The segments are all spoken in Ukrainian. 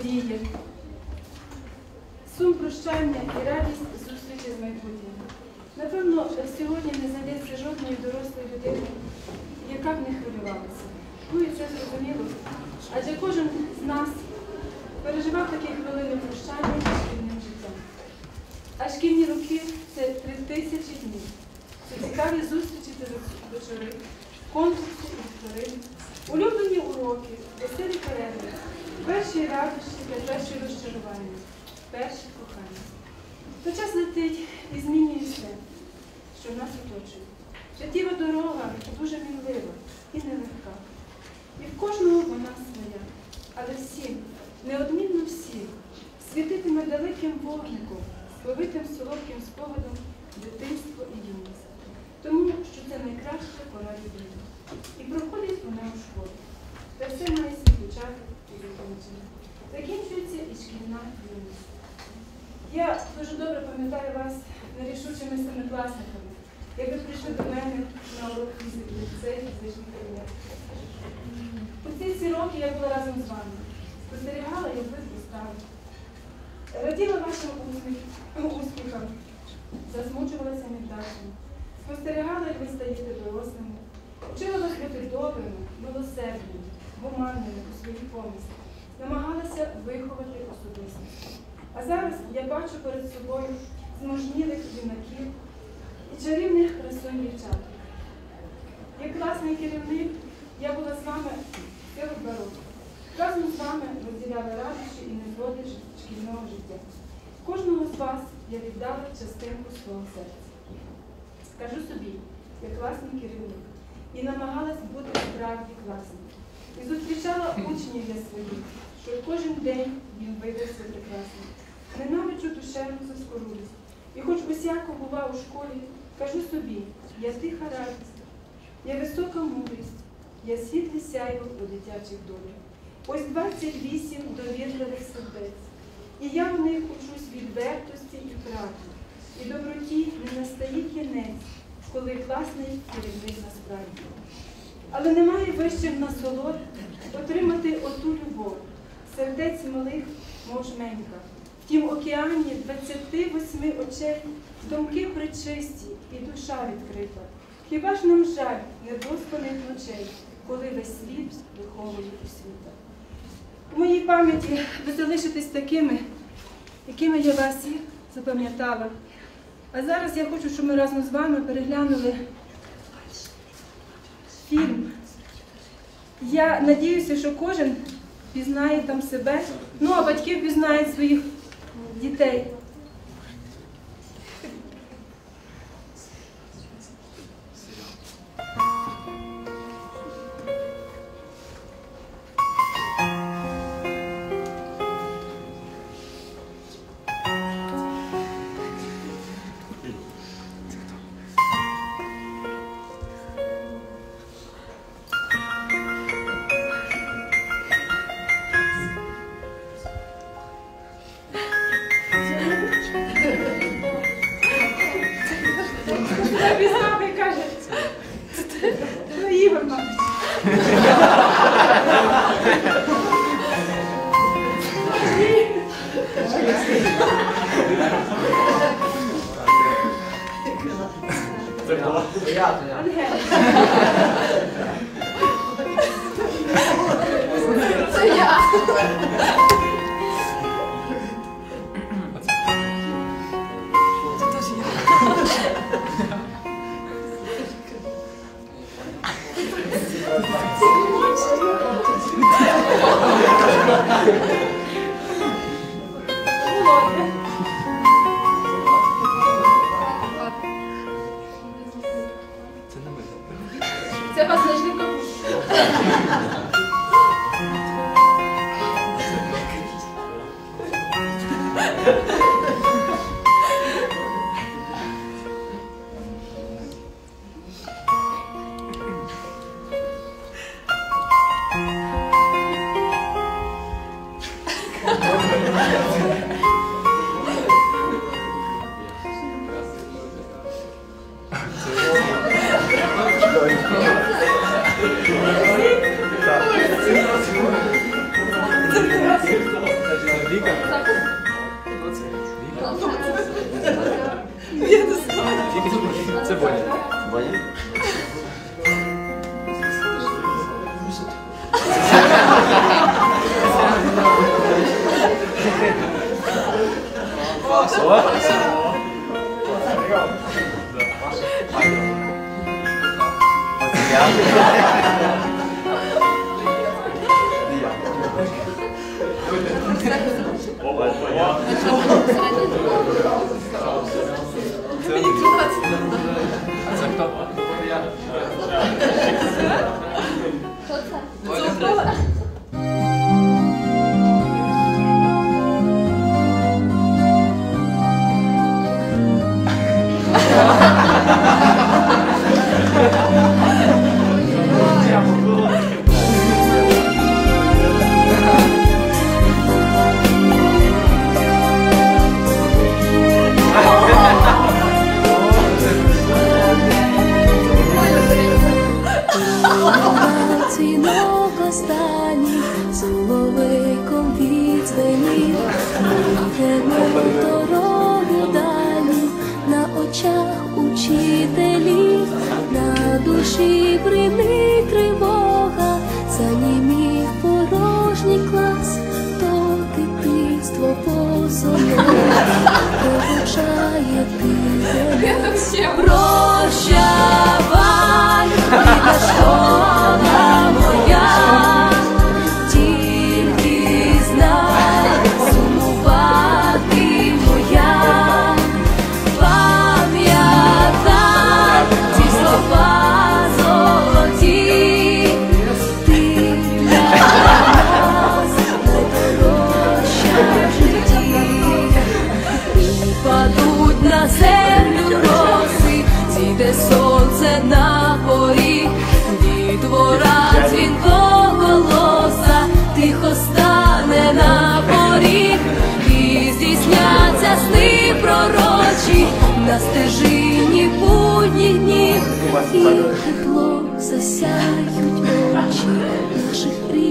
надії, сум прощання і радість зустрічі з майбутнім. Напевно, сьогодні не знайдеться жодної дорослої людини, яка б не хвилювалася. Ну і це зрозуміло. Адже кожен з нас переживав такі хвилини прощання шкільним життям. А шкільні роки це три тисячі днів. Це цікаві зустрічі та вечори, конкурси і вікторини, улюблені уроки, веселі перерви, перші радощі для перші розчарування, перші кохання. То час летить і змінює все, що нас оточує. Життєва дорога дуже мінлива і нелегка. І в кожного вона своя. Але всі, неодмінно всі, світитиме далеким вогником, сповитим солодким спогадом дитинство і юність. Тому що це найкраща пора людини. І проходить вона у школі. Та все має свій початок і закінчення. Закінчується і шкільна юність. Я дуже добре пам'ятаю вас нерішучими семикласниками, як ви прийшли до мене на урок фізики, ліцей, фізичний кабінет. Усі ці роки я була разом з вами, спостерігала, як ви зростали. Раділа вашим усміх- засмучувалася невдачами, спостерігала, як ви стаєте дорослими, вчила вас бути добрими, милосердними, гуманними у своїй помислі, намагалася виховати особистість. А зараз я бачу перед собою зможнілих юнаків і чарівних красунь дівчат. Як класний керівник, я була з вами цілих два роки. Разом з вами розділяла радощі і незгоди шкільного життя. Кожному з вас я віддала частинку свого серця. Кажу собі, я класний керівник, і намагалась бути справді класним. І зустрічала учнів я своїх, що кожен день він виявився прекрасним. Ненавиджу душевну заскорулість. І хоч усяко була у школі, кажу собі, я тиха радість, я висока мудрість, я світле сяйво у дитячих долях. Ось 28 довірливих сердець. І я в них учусь відвертості і правді. І доброті не настає кінець, коли класний керівник насправді. Але немає вищих насолод отримати оту любов, сердець малих, мов жменька. В тім океані 28 очей, думки причисті і душа відкрита. Хіба ж нам жаль недоспаних ночей, коли весь світ виховує у світа? У моїй пам'яті ви залишитесь такими, якими я вас запам'ятала. А зараз я хочу, щоб ми разом з вами переглянули фільм. Я надіюся, що кожен пізнає там себе, ну а батьки пізнають своїх дітей. 说。没有。不是，我我我。 감사합니다. стежині будні дні і тепло засяють очі наших рідних.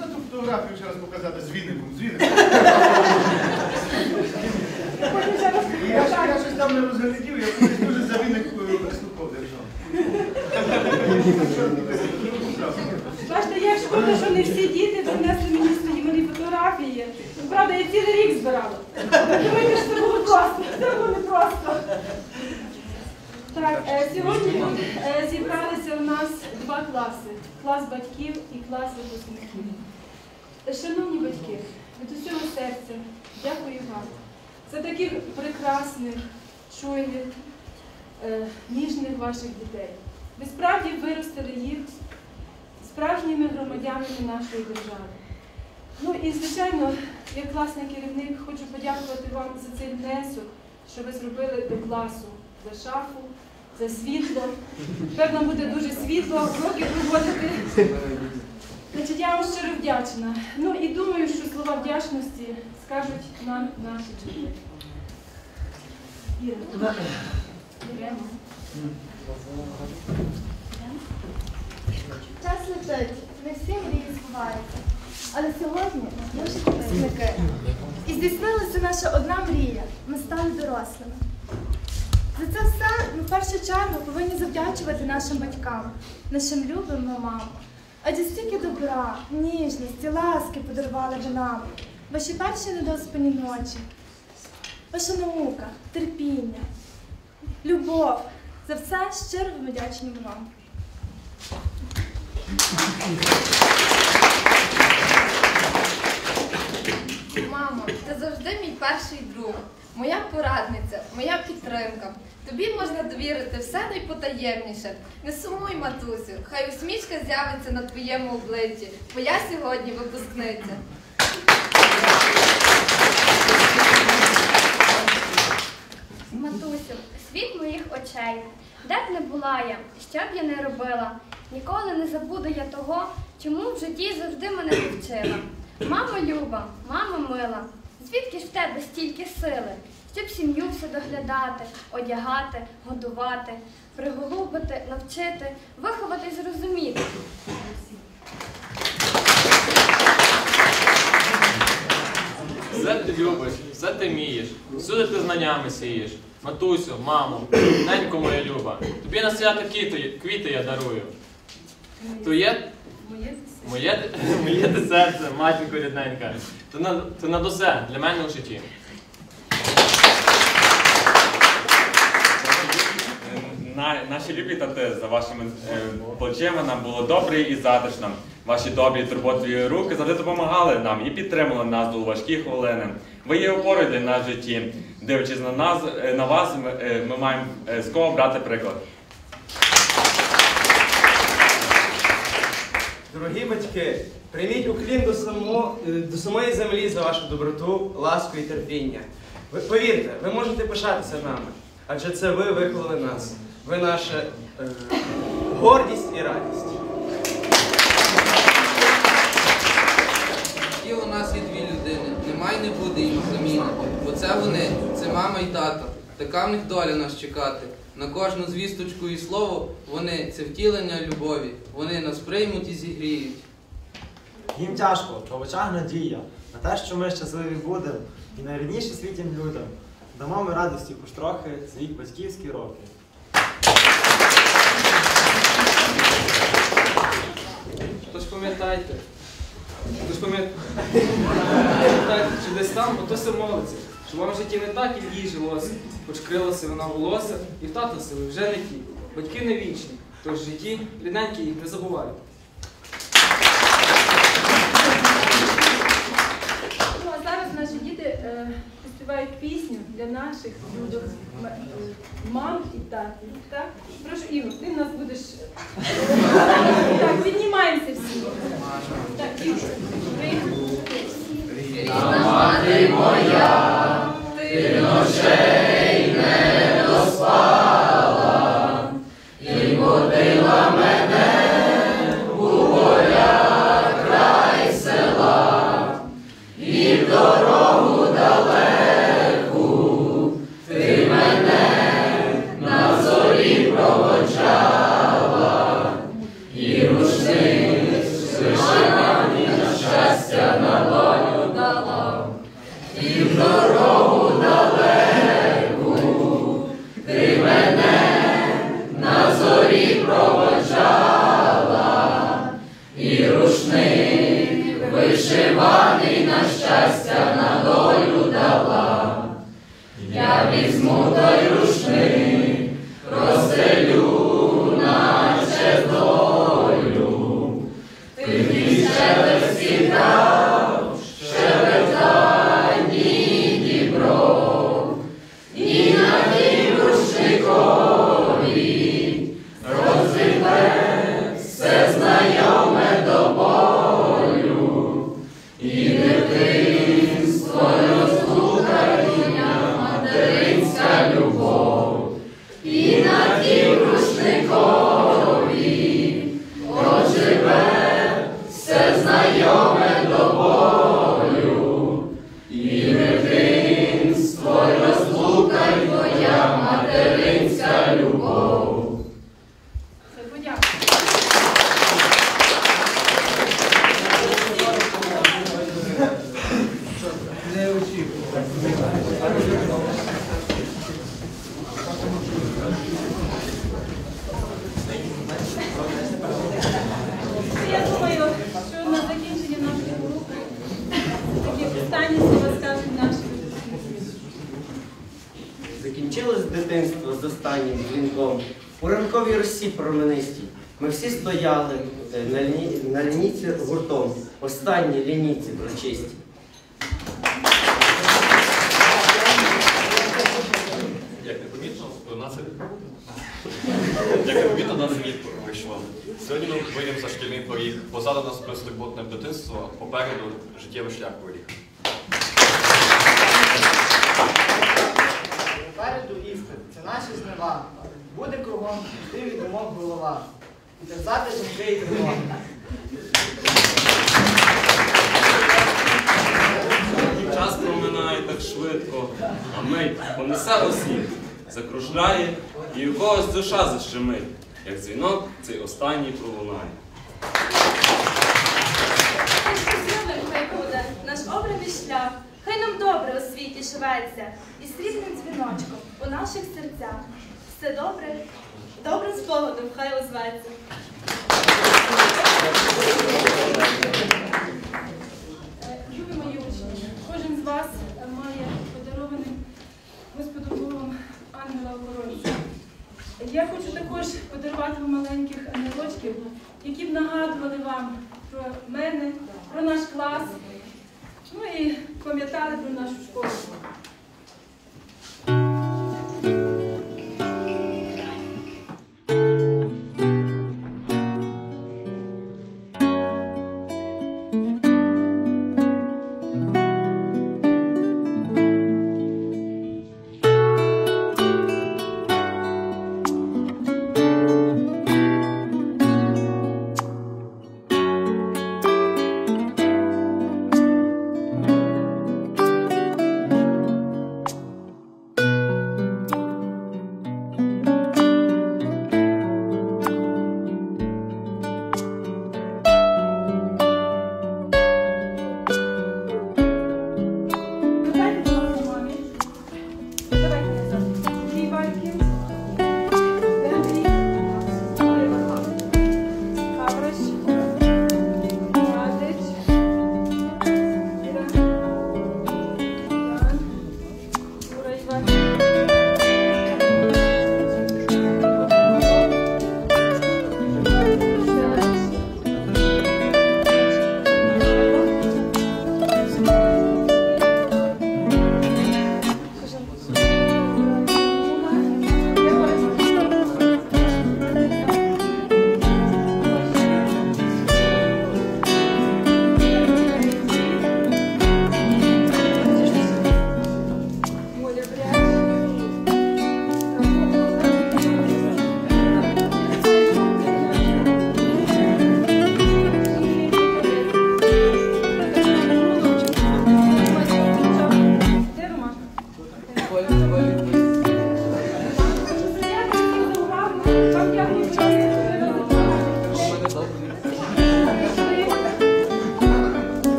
можна ту фотографію ще раз показати з Вінником? З Вінником? Я ж- щось там не розглядів, я дуже за Вінник е, держав. Бачите, я шкода, що не всі діти донесли мені свої милі фотографії. Ну, правда, я цілий рік збирала. Думаєте, що це було класно? це було непросто. Так, е, сьогодні тут зібралися у нас два класи: клас батьків і клас випускників. Шановні батьки, від усього серця дякую вам за таких прекрасних, чуйних, е, ніжних ваших дітей. Ви справді виростили їх справжніми громадянами нашої держави. Ну і звичайно, як класний керівник, хочу подякувати вам за цей внесок, що ви зробили до класу за шафу, за світло. Певно, буде дуже світло, уроки проводити. Значить, я вам щиро вдячна. Ну і думаю, що слова вдячності скажуть нам наші вчителі. Іра. Ірема. Час летить, не всі мрії збуваються. Але сьогодні вже випускники. І здійснилася наша одна мрія. Ми стали дорослими. За це все ми в першу чергу повинні завдячувати нашим батькам, нашим любим мамам. Адже стільки добра, ніжності, ласки подарували ви нам. Ваші перші недоспані ночі, ваша наука, терпіння, любов. За все щиро вдячні вам. Мамо, ти завжди мій перший друг, моя порадниця, моя підтримка. Тобі можна довірити все найпотаємніше. Не сумуй, матусю, хай усмішка з'явиться на твоєму обличчі, бо я сьогодні випускниця. Матусю, світ моїх очей, де б не була я, що б я не робила, ніколи не забуду я того, чому в житті завжди мене навчила. Мама люба, мама мила, звідки ж в тебе стільки сили, щоб сім'ю все доглядати, одягати, годувати, приголубити, навчити, виховати й зрозуміти. Все ти любиш, все ти вмієш, всюди ти знаннями сієш. Матусю, мамо, ненько моя люба, тобі на свято квіти, квіти я дарую. Твоє, Моє моє, моє ти серце, матінко рідненька, то то над усе для мене у житті. На, наші любі тати за вашими е, плечима нам було добре і затишно. Ваші добрі турботливі руки завжди допомагали нам і підтримували нас у важкі хвилини. Ви є опорою для нас в житті. Дивлячись на нас, е, на вас, ми, е, ми маємо е, з кого брати приклад. Дорогі батьки, прийміть уклін до, само, е, до самої землі за вашу доброту, ласку і терпіння. Ви повірте, ви можете пишатися нами, адже це ви виховали нас. Ви наша е, гордість і радість. І у нас є дві людини, немає не буде їм заміни. Бо це вони, це мама і тато. Така в них доля нас чекати. На кожну звісточку і слово вони це втілення любові. Вони нас приймуть і зігріють. Їм тяжко, в очах надія на те, що ми щасливі будемо і найрідніші світім людям. Дамо ми радості хоч трохи за їх батьківські роки. Тож пам'ятайте, тож пам'ятайте, що десь там ото все молиться, що вам в житті не так в їй жилося, хоч крилася вона волосся, і в тата сили вже не ті. Батьки не вічні, тож в житті рідненькі їх не забувайте. Співають пісню для наших людок, е, мам і татів. Так? Прошу, Ігор, ти в нас будеш. Так, піднімаємося всі. Так, ви. Мати моя, рушник, на щастя на дала, я візьму той рушник. Останні слова скажуть наші випускники. Закінчилось дитинство з останнім дзвінком. У ранковій росі променистій. Ми всі стояли е, на, ліні... на лінійці гуртом. Останні лінійці прочисті. Як не помітно, у нас як не помітно, нас зміт вийшло. Сьогодні ми вийдемо за шкільний поріг. Позаду нас безтурботне дитинство, попереду життєвий шлях поріг. Попереду іспит, це наші знева. Буде кругом, ти думок голова. І терзати думки і тривоги. Час проминає так швидко, а мить понесе осінь, закружляє, і у когось душа защемить, як дзвінок цей останній пролунає. Щасливим хай буде наш обраний шлях, хай нам світі живеться, і срібним дзвіночком у наших серцях. Все добре, добрим спогадом хай озветься. Любі мої учні, кожен з вас має подарований Господом Богом ангела охоронця. Я хочу також подарувати вам маленьких ангелочків, які б нагадували вам про мене, про наш клас, ну і comentário a nossos corpos. nosso